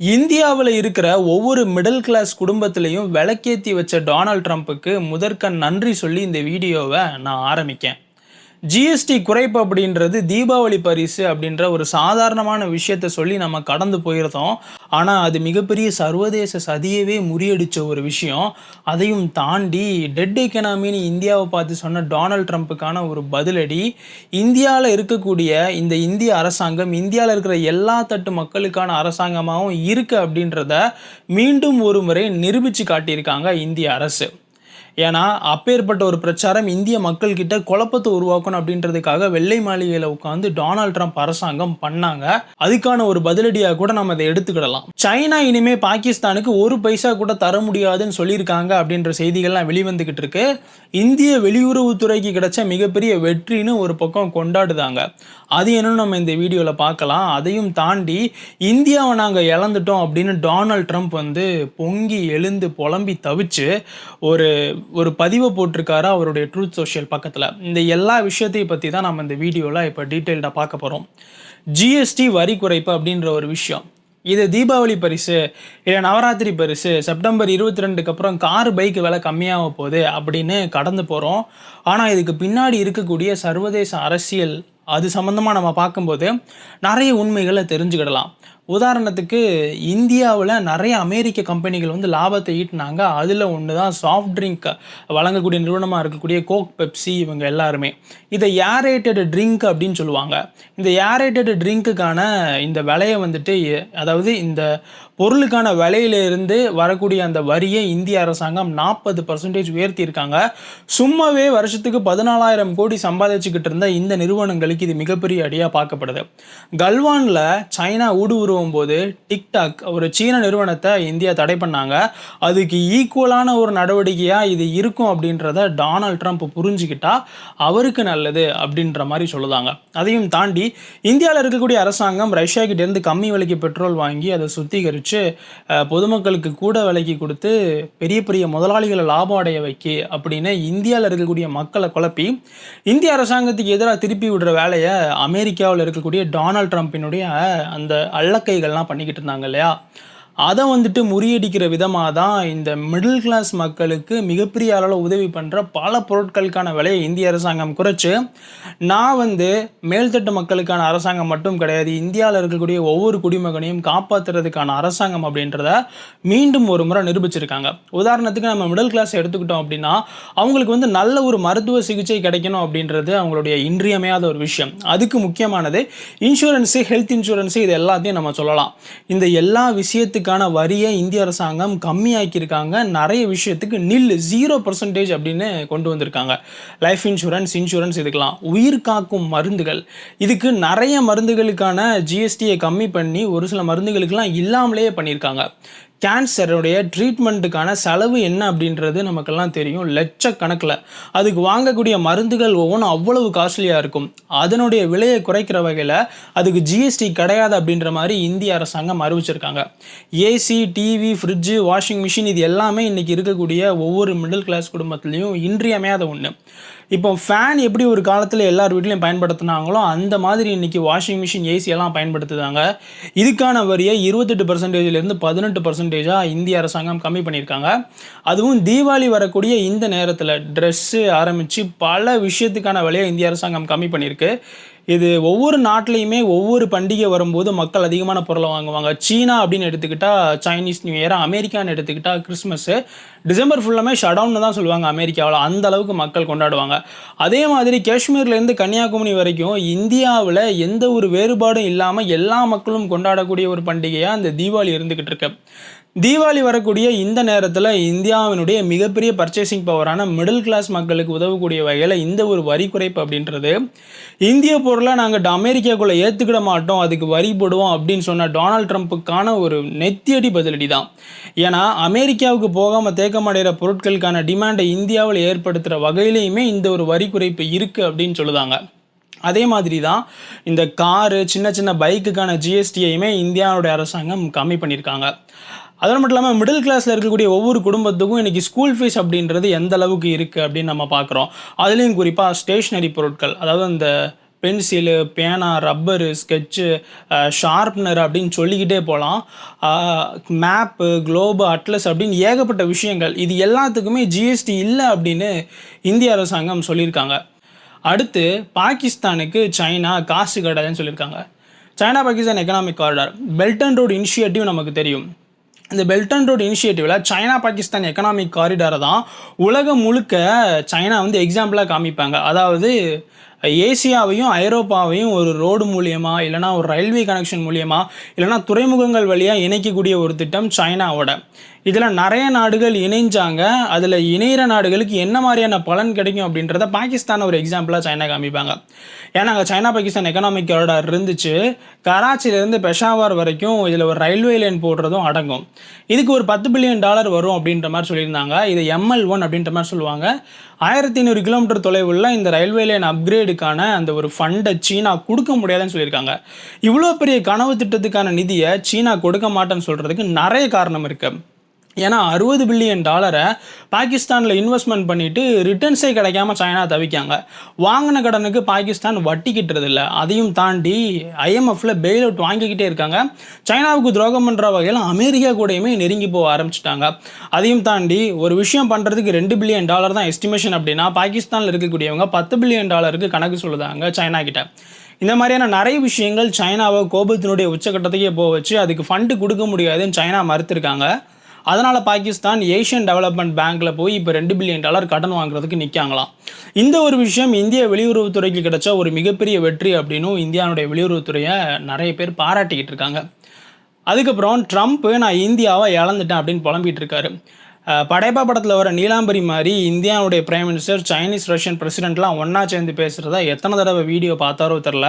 இந்தியாவில் இருக்கிற ஒவ்வொரு மிடில் கிளாஸ் குடும்பத்திலையும் விளக்கேத்தி வச்ச டொனால்ட் ட்ரம்ப்புக்கு முதற்க நன்றி சொல்லி இந்த வீடியோவை நான் ஆரம்பிக்கேன். ஜிஎஸ்டி குறைப்பு அப்படின்றது தீபாவளி பரிசு அப்படின்ற ஒரு சாதாரணமான விஷயத்த சொல்லி நம்ம கடந்து போயிருந்தோம். ஆனால் அது மிகப்பெரிய சர்வதேச சதியவே முறியடித்த ஒரு விஷயம். அதையும் தாண்டி டெட் எக்கனாமின்னு இந்தியாவை பார்த்து சொன்ன டொனால்ட் ட்ரம்ப்புக்கான ஒரு பதிலடி இந்தியாவில் இருக்கக்கூடிய இந்த இந்திய அரசாங்கம் இந்தியாவில் இருக்கிற எல்லா தட்டு மக்களுக்கான அரசாங்கமாகவும் இருக்குது அப்படின்றத மீண்டும் ஒரு முறை நிரூபித்து காட்டியிருக்காங்க இந்திய அரசு. ஏன்னா அப்பேற்பட்ட ஒரு பிரச்சாரம் இந்திய மக்கள்கிட்ட குழப்பத்தை உருவாக்கணும் அப்படின்றதுக்காக வெள்ளை மாளிகையில் உட்காந்து டொனால்ட் ட்ரம்ப் அரசாங்கம் பண்ணாங்க. அதுக்கான ஒரு பதிலடியாக கூட நம்ம அதை எடுத்துக்கிடலாம். சைனா இனிமே பாகிஸ்தானுக்கு ஒரு பைசா கூட தர முடியாதுன்னு சொல்லியிருக்காங்க அப்படின்ற செய்திகள்லாம் வெளிவந்துகிட்டு இருக்கு. இந்திய வெளியுறவுத்துறைக்கு கிடைச்ச மிகப்பெரிய வெற்றின்னு ஒரு பக்கம் கொண்டாடுதாங்க. அது என்னன்னு நம்ம இந்த வீடியோவில் பார்க்கலாம். அதையும் தாண்டி இந்தியாவை நாங்கள் இழந்துட்டோம் அப்படின்னு டொனால்ட் ட்ரம்ப் வந்து பொங்கி எழுந்து புலம்பி தவிச்சு ஒரு ஒரு பதிவை போட்டிருக்காரு அவருடைய ட்ரூத் சோஷியல் பக்கத்தில். இந்த எல்லா விஷயத்தையும் பற்றி தான் நம்ம இந்த வீடியோவில் இப்போ டீட்டெயில்டாக பார்க்க போகிறோம் ஜிஎஸ்டி வரி குறைப்பு அப்படின்ற ஒரு விஷயம். இது தீபாவளி பரிசு இல்லை நவராத்திரி பரிசு செப்டம்பர் இருபத்தி ரெண்டுக்கு அப்புறம் கார் பைக் விலை கம்மியாக போகுது அப்படின்னு கடந்து போகிறோம் ஆனால் இதுக்கு பின்னாடி இருக்கக்கூடிய சர்வதேச அரசியல் அது சம்மந்தமாக நம்ம பார்க்கும்போது நிறைய உண்மைகளை தெரிஞ்சுக்கிடலாம். உதாரணத்துக்கு இந்தியாவில் நிறைய அமெரிக்க கம்பெனிகள் வந்து லாபத்தை ஈட்டினாங்க. அதில் ஒன்று தான் சாஃப்ட் ட்ரிங்க் வழங்கக்கூடிய நிறுவனமாக இருக்கக்கூடிய கோக் பெப்சி இவங்க எல்லாருமே. இதை ஏரேட்டட் ட்ரிங்க் அப்படின்னு சொல்லுவாங்க. இந்த ஏரேட்டட் ட்ரிங்க்குக்கான இந்த விலையை வந்துட்டு அதாவது இந்த பொருளுக்கான விலையிலிருந்து வரக்கூடிய அந்த வரியை இந்திய அரசாங்கம் நாற்பது பர்சன்டேஜ் உயர்த்தியிருக்காங்க. சும்மாவே வருஷத்துக்கு பதினாலாயிரம் கோடி சம்பாதிச்சுக்கிட்டு இருந்த இந்த நிறுவனங்களுக்கு இது மிகப்பெரிய அடியாக பார்க்கப்படுது. கல்வானில் சைனா ஊடுருவ போது டிக்டாக் ஒரு சீன நிறுவனத்தை இந்தியா தடை பண்ணாங்க. அதுக்கு ஈக்குவலான ஒரு நடவடிக்கையாக இது இருக்கும் அப்படின்றத டொனால்ட் ட்ரம்ப் புரிஞ்சுக்கிட்டா அவருக்கு நல்லது அப்படின்ற மாதிரி சொல்லுதாங்க. அதையும் தாண்டி இந்தியாவில் இருக்கக்கூடிய அரசாங்கம் ரஷ்யாக்கிட்டேருந்து கம்மி விலைக்கு பெட்ரோல் வாங்கி அதை சுத்திகரித்து பொதுமக்களுக்கு கூட விலைக்கு கொடுத்து பெரிய பெரிய முதலாளிகளை லாபம் அடைய வைக்கி அப்படின்னு இந்தியாவில் இருக்கக்கூடிய மக்களை குழப்பி இந்திய அரசாங்கத்துக்கு எதிராக திருப்பி விடுற வேலையை அமெரிக்காவில் இருக்கக்கூடிய டொனால்ட் ட்ரம்ப்பினுடைய அந்த அள்ளக்கைகள்லாம் பண்ணிக்கிட்டு இருந்தாங்க இல்லையா? அதை வந்துட்டு முறியடிக்கிற விதமாக தான் இந்த மிடில் கிளாஸ் மக்களுக்கு மிகப்பெரிய அளவில் உதவி பண்ணுற பல பொருட்களுக்கான விலையை இந்திய அரசாங்கம் குறைச்சு நான் வந்து மேல்தட்டு மக்களுக்கான அரசாங்கம் மட்டும் கிடையாது இந்தியாவில் இருக்கக்கூடிய ஒவ்வொரு குடிமகனையும் காப்பாற்றுறதுக்கான அரசாங்கம் அப்படின்றத மீண்டும் ஒரு முறை நிரூபிச்சிருக்காங்க. உதாரணத்துக்கு நம்ம மிடில் கிளாஸ் எடுத்துக்கிட்டோம் அப்படின்னா அவங்களுக்கு வந்து நல்ல ஒரு மருத்துவ சிகிச்சை கிடைக்கணும் அப்படின்றது அவங்களுடைய இன்றியமையாத ஒரு விஷயம். அதுக்கு முக்கியமானது இன்சூரன்ஸு ஹெல்த் இன்சூரன்ஸு இது எல்லாத்தையும் நம்ம சொல்லலாம். இந்த எல்லா விஷயத்துக்கான வரியை இந்திய அரசாங்கம் கம்மியாக்கியிருக்காங்க. நிறைய விஷயத்துக்கு நில் ஜீரோ பர்சன்டேஜ் அப்படின்னு கொண்டு வந்திருக்காங்க. லைஃப் இன்சூரன்ஸ் இன்சூரன்ஸ் இதுக்கெல்லாம். உயிர் காக்கும் மருந்துகள். இதுக்கு நிறைய மருந்துகளுக்கான ஜிஎஸ்டியை கம்மி பண்ணி ஒரு சில மருந்துகளுக்கெல்லாம் இல்லாமலேயே பண்ணியிருக்காங்க. கேன்சருடைய ட்ரீட்மெண்ட்டுக்கான செலவு என்ன அப்படின்றது நமக்கெல்லாம் தெரியும். லட்சக்கணக்கில். அதுக்கு வாங்கக்கூடிய மருந்துகள் ஒவ்வொன்றும் அவ்வளவு காஸ்ட்லியாக இருக்கும். அதனுடைய விலையை குறைக்கிற வகையில் அதுக்கு ஜிஎஸ்டி கிடையாது அப்படின்ற மாதிரி இந்திய அரசாங்கம் அறிவிச்சிருக்காங்க. AC TV fridge washing machine இது எல்லாமே இன்றைக்கி இருக்கக்கூடிய ஒவ்வொரு மிடில் கிளாஸ் குடும்பத்துலேயும் இன்றியமையாத ஒன்று இப்போ ஃபேன் எப்படி ஒரு காலத்தில் எல்லார் வீட்லையும் பயன்படுத்துனாங்களோ அந்த மாதிரி இன்னைக்கு வாஷிங் மிஷின் ஏசி எல்லாம் பயன்படுத்துதாங்க. இதுக்கான வரியை இருபத்தெட்டு பர்சன்டேஜ்லேருந்து பதினெட்டு பர்சன்டேஜாக இந்திய அரசாங்கம் கம்மி பண்ணியிருக்காங்க. அதுவும் தீபாவளி வரக்கூடிய இந்த நேரத்தில் ட்ரெஸ்ஸு ஆரம்பித்து பல விஷயத்துக்கான விலையை இந்திய அரசாங்கம் கம்மி பண்ணியிருக்கு. இது ஒவ்வொரு நாட்டிலையுமே ஒவ்வொரு பண்டிகை வரும்போது மக்கள் அதிகமான பொருளை வாங்குவாங்க. சீனா அப்படின்னு எடுத்துக்கிட்டால் சைனீஸ் நியூ இயர் அமெரிக்கான்னு எடுத்துக்கிட்டால் கிறிஸ்மஸ்ஸு டிசம்பர் ஃபுல்லாமே ஷடவுன்னு தான் சொல்லுவாங்க அமெரிக்காவில். அந்த அளவுக்கு மக்கள் கொண்டாடுவாங்க. அதே மாதிரி காஷ்மீர்லேருந்து கன்னியாகுமரி வரைக்கும் இந்தியாவில் எந்த ஒரு வேறுபாடும் இல்லாமல் எல்லா மக்களும் கொண்டாடக்கூடிய ஒரு பண்டிகையாக அந்த தீபாவளி இருந்துக்கிட்டு இருக்கு. தீபாவளி வரக்கூடிய இந்த நேரத்தில் இந்தியாவினுடைய மிகப்பெரிய பர்ச்சேசிங் பவரான மிடில் கிளாஸ் மக்களுக்கு உதவக்கூடிய வகையில் இந்த ஒரு வரி குறைப்பு அப்படின்றது. இந்திய பொருளை நாங்கள் அமெரிக்காக்குள்ளே ஏற்றுக்கிட மாட்டோம் அதுக்கு வரி போடுவோம் அப்படின்னு சொன்ன டொனால்ட் ட்ரம்ப்புக்கான ஒரு நெத்தியடி பதிலடி தான் ஏன்னா அமெரிக்காவுக்கு போகாமல் தேக்கமடைகிற பொருட்களுக்கான டிமாண்டை இந்தியாவில் ஏற்படுத்துகிற வகையிலையுமே இந்த ஒரு வரி குறைப்பு இருக்குது அப்படின்னு சொல்லுதாங்க. அதே மாதிரி தான் இந்த காரு சின்ன சின்ன பைக்குக்கான ஜிஎஸ்டியையுமே இந்தியாவுடைய அரசாங்கம் கம்மி பண்ணியிருக்காங்க அது மட்டும் இல்லாமல் மிடில் கிளாஸில் இருக்கக்கூடிய ஒவ்வொரு குடும்பத்துக்கும் இன்றைக்கி ஸ்கூல் ஃபீஸ் அப்படின்றது எந்த அளவுக்கு இருக்குது அப்படின்னு நம்ம பார்க்குறோம் அதுலேயும் குறிப்பாக ஸ்டேஷ்னரி பொருட்கள் அதாவது அந்த பென்சிலு பேனா ரப்பரு ஸ்கெட்சு ஷார்ப்னர் அப்படின்னு சொல்லிக்கிட்டே போகலாம் மேப்பு குளோபு அட்லஸ் அப்படின்னு ஏகப்பட்ட விஷயங்கள். இது எல்லாத்துக்குமே ஜிஎஸ்டி இல்லை அப்படின்னு இந்திய அரசாங்கம் சொல்லியிருக்காங்க. அடுத்து பாகிஸ்தானுக்கு சைனா காசு கிடையாதுன்னு சொல்லியிருக்காங்க. China Pakistan economic corridor belt and road initiative நமக்கு தெரியும். இந்த பெல்ட் அண்ட் ரோட் இனிஷியேட்டிவில் சைனா பாகிஸ்தான் எக்கனாமிக் காரிடாரை தான் உலகம் முழுக்க சைனா வந்து எக்ஸாம்பிளாக காமிப்பாங்க. அதாவது ஏசியாவையும் ஐரோப்பாவையும் ஒரு ரோடு மூலியமா இல்லைனா ஒரு ரயில்வே கனெக்ஷன் மூலியமா இல்லைனா துறைமுகங்கள் வழியாக இணைக்கக்கூடிய ஒரு திட்டம் சைனாவோட. இதில் நிறைய நாடுகள் இணைஞ்சாங்க. அதில் இணையிற நாடுகளுக்கு என்ன மாதிரியான பலன் கிடைக்கும் அப்படின்றத பாகிஸ்தான் ஒரு எக்ஸாம்பிளாக சைனா காமிப்பாங்க. ஏன்னா அங்கே சைனா பாகிஸ்தான் எக்கனாமிக் காரிடார் இருந்துச்சு. கராச்சியிலேருந்து பெஷாவார் வரைக்கும் இதில் ஒரு ரயில்வே லைன் போடுறதும் அடங்கும். இதுக்கு ஒரு பத்து பில்லியன் டாலர் வரும் அப்படின்ற மாதிரி சொல்லியிருந்தாங்க. இது எம்எல் ஒன் அப்படின்ற மாதிரி சொல்லுவாங்க. ஆயிரத்தி ஐநூறு கிலோமீட்டர் தொலைவுள்ள இந்த ரயில்வே லைன் அப்கிரேடுக்கான அந்த ஒரு ஃபண்டை சீனா கொடுக்க முடியாதுன்னு சொல்லியிருக்காங்க. இவ்வளோ பெரிய கனவு திட்டத்துக்கான நிதியை சீனா கொடுக்க மாட்டேன்னு சொல்கிறதுக்கு நிறைய காரணம் இருக்குது ஏன்னா அறுபது பில்லியன் டாலரை பாகிஸ்தானில் இன்வெஸ்ட்மெண்ட் பண்ணிவிட்டு ரிட்டர்ன்ஸே கிடைக்காம சைனா தவிக்காங்க. வாங்கின கடனுக்கு பாகிஸ்தான் வட்டி கிட்டுறதில்ல. அதையும் தாண்டி ஐஎம்எஃப்ல பெயில் அவுட் வாங்கிக்கிட்டே இருக்காங்க. சைனாவுக்கு துரோகம் பண்ணுற வகையில் அமெரிக்கா கூடயுமே நெருங்கி போக ஆரம்பிச்சிட்டாங்க. அதையும் தாண்டி ஒரு விஷயம் பண்ணுறதுக்கு ரெண்டு பில்லியன் டாலர் தான் எஸ்டிமேஷன் அப்படின்னா பாகிஸ்தானில் இருக்கக்கூடியவங்க பத்து பில்லியன் டாலருக்கு கணக்கு சொல்லுதாங்க சைனா கிட்ட. இந்த மாதிரியான நிறைய விஷயங்கள் சைனாவை கோபத்தினுடைய உச்சக்கட்டத்துக்கே போக வச்சு அதுக்கு ஃபண்டு கொடுக்க முடியாதுன்னு சைனா மறுத்திருக்காங்க. அதனால் பாகிஸ்தான் ஏஷியன் டெவலப்மெண்ட் பேங்க்கில் போய் இப்போ ரெண்டு பில்லியன் டாலர் கடன் வாங்குறதுக்கு நிற்காங்களாம் இந்த ஒரு விஷயம் இந்திய வெளியுறவுத்துறைக்கு கிடைச்ச ஒரு மிகப்பெரிய வெற்றி அப்படின்னும் இந்தியாவுடைய வெளியுறவுத்துறையை நிறைய பேர் பாராட்டிக்கிட்டு இருக்காங்க. அதுக்கப்புறம் ட்ரம்ப்பு நான் இந்தியாவை இழந்துட்டேன் அப்படின்னு புலம்பிகிட்டு இருக்காரு. படைப்பா படத்தில் வர நீலாம்பரி மாதிரி இந்தியாவுடைய பிரைம் மினிஸ்டர் சைனீஸ் ரஷ்யன் பிரசிடென்ட்லாம் ஒன்றா சேர்ந்து பேசுகிறத எத்தனை தடவை வீடியோ பார்த்தாரோ தெரில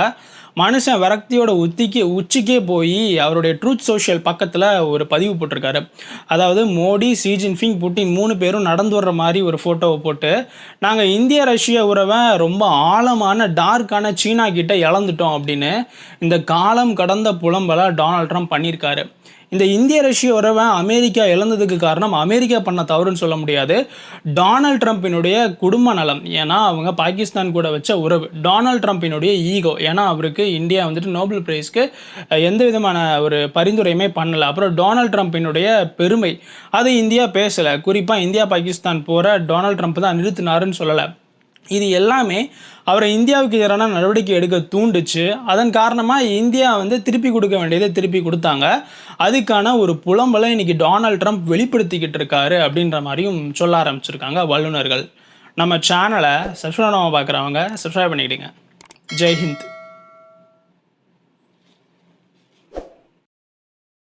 மனுஷன் விரக்தியோட உத்திக்கு உச்சிக்கே போய் அவருடைய ட்ரூத் சோஷியல் பக்கத்தில் ஒரு பதிவு போட்டிருக்காரு. அதாவது மோடி ஷி புட்டின் மூணு பேரும் நடந்து வர்ற மாதிரி ஒரு ஃபோட்டோவை போட்டு நாங்கள் இந்திய ரஷ்ய உறவை ரொம்ப ஆழமான டார்க்கான சீனா கிட்ட இழந்துட்டோம் அப்படின்னு இந்த காலம் கடந்த புலம்பலை டொனால்ட் ட்ரம்ப் பண்ணியிருக்காரு. இந்த இந்திய ரஷ்ய உறவை அமெரிக்கா இழந்ததுக்கு காரணம் அமெரிக்கா பண்ண தவறுன்னு சொல்ல முடியாது. டொனால்ட் ட்ரம்ப்பினுடைய குடும்ப நலம். ஏன்னா அவங்க பாகிஸ்தான் கூட வச்ச உறவு. டொனால்ட் ட்ரம்ப்பினுடைய ஈகோ ஏன்னா அவருக்கு இந்தியா வந்துட்டு நோபல் பிரைஸ்க்கு எந்த விதமான ஒரு பரிந்துரையுமே பண்ணலை. அப்புறம் டொனால்ட் ட்ரம்ப்பினுடைய பெருமை அதை இந்தியா பேசலை. குறிப்பாக இந்தியா பாகிஸ்தான் போகிற டொனால்ட் ட்ரம்ப் தான் நிறுத்தினாருன்னு சொல்லலை. இது எல்லாமே அவரை இந்தியாவுக்கு எதிரான நடவடிக்கை எடுக்க தூண்டுச்சு. அதன் காரணமாக இந்தியா வந்து திருப்பி கொடுக்க வேண்டியதை திருப்பி கொடுத்தாங்க. அதுக்கான ஒரு புலம்பலை இன்னைக்கு டொனால்ட் ட்ரம்ப் வெளிப்படுத்திக்கிட்டு இருக்காரு அப்படின்ற மாதிரியும் சொல்ல ஆரம்பிச்சிருக்காங்க வல்லுநர்கள். நம்ம சேனலை சப்ஸ்கிரைப் பண்ணாமல் பார்க்குறவங்க சப்ஸ்கிரைப் பண்ணிக்கிடுங்க. ஜெய்ஹிந்த்